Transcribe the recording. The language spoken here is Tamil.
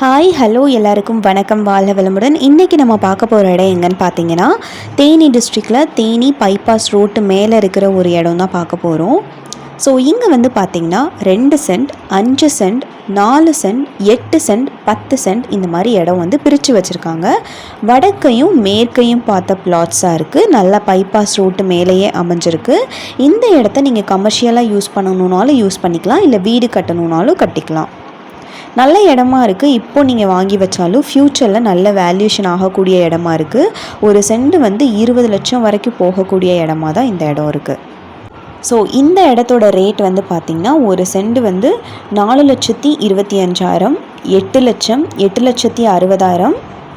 ஹாய் ஹலோ எல்லாருக்கும் வணக்கம். வாழ்க வளமுடன். இன்றைக்கி நம்ம பார்க்க போகிற இடம் எங்கன்னு பார்த்தீங்கன்னா தேனி டிஸ்ட்ரிக்டில் தேனி பைபாஸ் ரோட்டு மேலே இருக்கிற ஒரு இடம் தான் பார்க்க போகிறோம் ஸோ இங்கே வந்து பார்த்தீங்கன்னா ரெண்டு சென்ட் அஞ்சு சென்ட் நாலு சென்ட் எட்டு சென்ட் பத்து சென்ட் இந்த மாதிரி இடம் வந்து பிரித்து வச்சுருக்காங்க. வடக்கையும் மேற்கையும் பார்த்த பிளாட்ஸாக இருக்குது நல்லா பைபாஸ் ரோட்டு மேலேயே அமைஞ்சிருக்கு. இந்த இடத்த நீங்கள் கமர்ஷியலாக யூஸ் பண்ணணுன்னாலும் யூஸ் பண்ணிக்கலாம். இல்லை வீடு கட்டணுன்னாலும் கட்டிக்கலாம். நல்ல இடமா இருக்குது இப்போ நீங்கள் வாங்கி வச்சாலும் ஃப்யூச்சரில் நல்ல வேல்யூஷன் ஆகக்கூடிய இடமா இருக்குது ஒரு சென்ட் வந்து இருபது லட்சம் வரைக்கும் போகக்கூடிய இடமா தான் இந்த இடம் இருக்குது ஸோ இந்த இடத்தோட ரேட் வந்து பார்த்திங்கன்னா ஒரு செண்டு வந்து நாலு லட்சத்தி இருபத்தி அஞ்சாயிரம் எட்டு லட்சம் எட்டு லட்சத்தி அறுபதாயிரம்